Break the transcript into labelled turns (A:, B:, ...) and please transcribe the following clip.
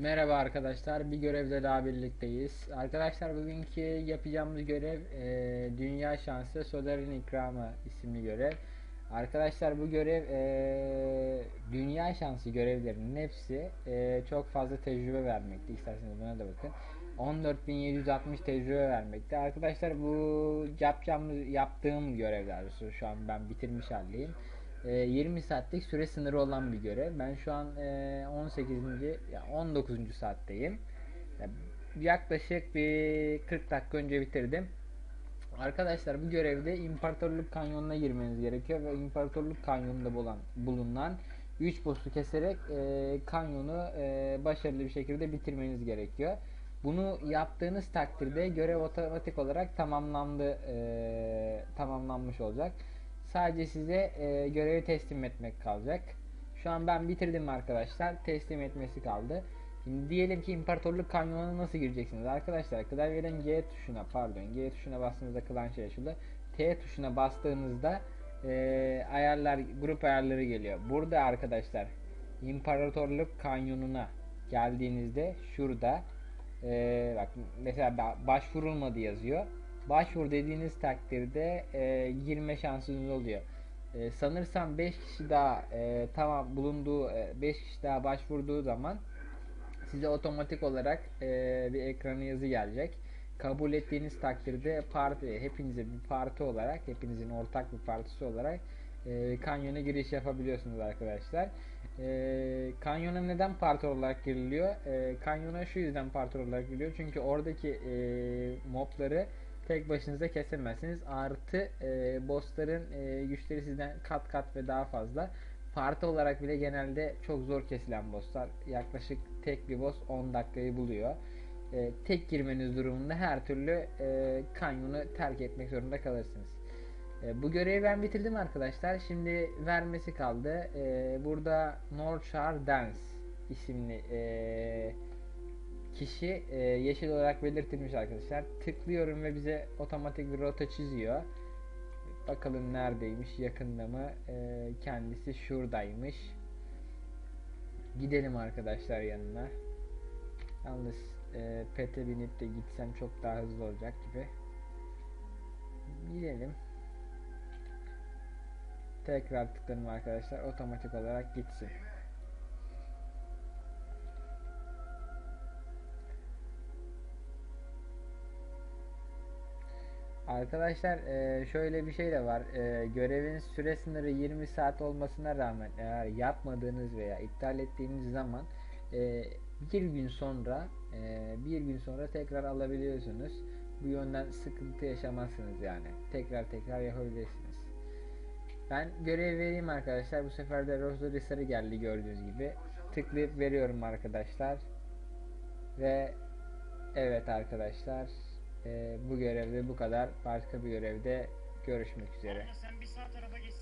A: Merhaba arkadaşlar, bir görevde daha birlikteyiz. Arkadaşlar bugünkü yapacağımız görev e, Dünya Şansı Solar'ın İkramı isimli görev. Arkadaşlar bu görev e, Dünya Şansı görevlerinin hepsi e, çok fazla tecrübe vermekte. İsterseniz buna da bakın. 14.760 tecrübe vermekte. Arkadaşlar bu yapacağımız yaptığım görevler şu an ben bitirmiş haldeyim. E, 20 saatlik süre sınırı olan bir görev. Ben şu an e, 18. ya 19. saatteyim. Ya, yaklaşık bir 40 dakika önce bitirdim. Arkadaşlar bu görevde İmparatorluk Kanyonu'na girmeniz gerekiyor ve İmparatorluk Kanyonu'nda bulan, bulunan 3 boss'u keserek e, kanyonu e, başarılı bir şekilde bitirmeniz gerekiyor. Bunu yaptığınız takdirde görev otomatik olarak tamamlandı e, tamamlanmış olacak. Sadece size e, görevi teslim etmek kalacak. Şu an ben bitirdim arkadaşlar. Teslim etmesi kaldı. Şimdi diyelim ki İmparatorluk Kanyonu'na nasıl gireceksiniz? Arkadaşlar klavyeden G tuşuna pardon G tuşuna bastığınızda kılan şey açıldı. T tuşuna bastığınızda e, ayarlar grup ayarları geliyor. Burada arkadaşlar İmparatorluk Kanyonu'na geldiğinizde şurada e, bak mesela ba- başvurulmadı yazıyor. Başvur dediğiniz takdirde e, girme şansınız oluyor. E, sanırsam 5 kişi daha e, tamam bulunduğu 5 kişi daha başvurduğu zaman size otomatik olarak e, bir ekrana yazı gelecek. Kabul ettiğiniz takdirde parti hepinize bir parti olarak hepinizin ortak bir partisi olarak e, kanyona giriş yapabiliyorsunuz arkadaşlar. E, kanyona neden parti olarak giriliyor? E, kanyona şu yüzden parti olarak giriliyor. Çünkü oradaki e, mobları tek başınıza kesemezsiniz. Artı e, bossların e, güçleri sizden kat kat ve daha fazla. Parti olarak bile genelde çok zor kesilen bosslar. Yaklaşık tek bir boss 10 dakikayı buluyor. E, tek girmeniz durumunda her türlü e, kanyonu terk etmek zorunda kalırsınız. E, bu görevi ben bitirdim arkadaşlar. Şimdi vermesi kaldı. E, burada Northshire Dance isimli e, kişi e, yeşil olarak belirtilmiş arkadaşlar. Tıklıyorum ve bize otomatik bir rota çiziyor. Bakalım neredeymiş, yakında mı? E, kendisi şuradaymış. Gidelim arkadaşlar yanına. Yalnız e, pete binip de gitsem çok daha hızlı olacak gibi. Gidelim. Tekrar tıkladım arkadaşlar. Otomatik olarak gitsin. Arkadaşlar e, şöyle bir şey de var. E, görevin süre sınırı 20 saat olmasına rağmen eğer yapmadığınız veya iptal ettiğiniz zaman e, bir gün sonra e, bir gün sonra tekrar alabiliyorsunuz. Bu yönden sıkıntı yaşamazsınız yani. Tekrar tekrar yapabilirsiniz. Ben görev vereyim arkadaşlar. Bu sefer de Rosary sarı geldi gördüğünüz gibi. Tıklayıp veriyorum arkadaşlar. Ve evet arkadaşlar bu görevde bu kadar. Başka bir görevde görüşmek üzere.
B: Sen bir sağ tarafa geçsen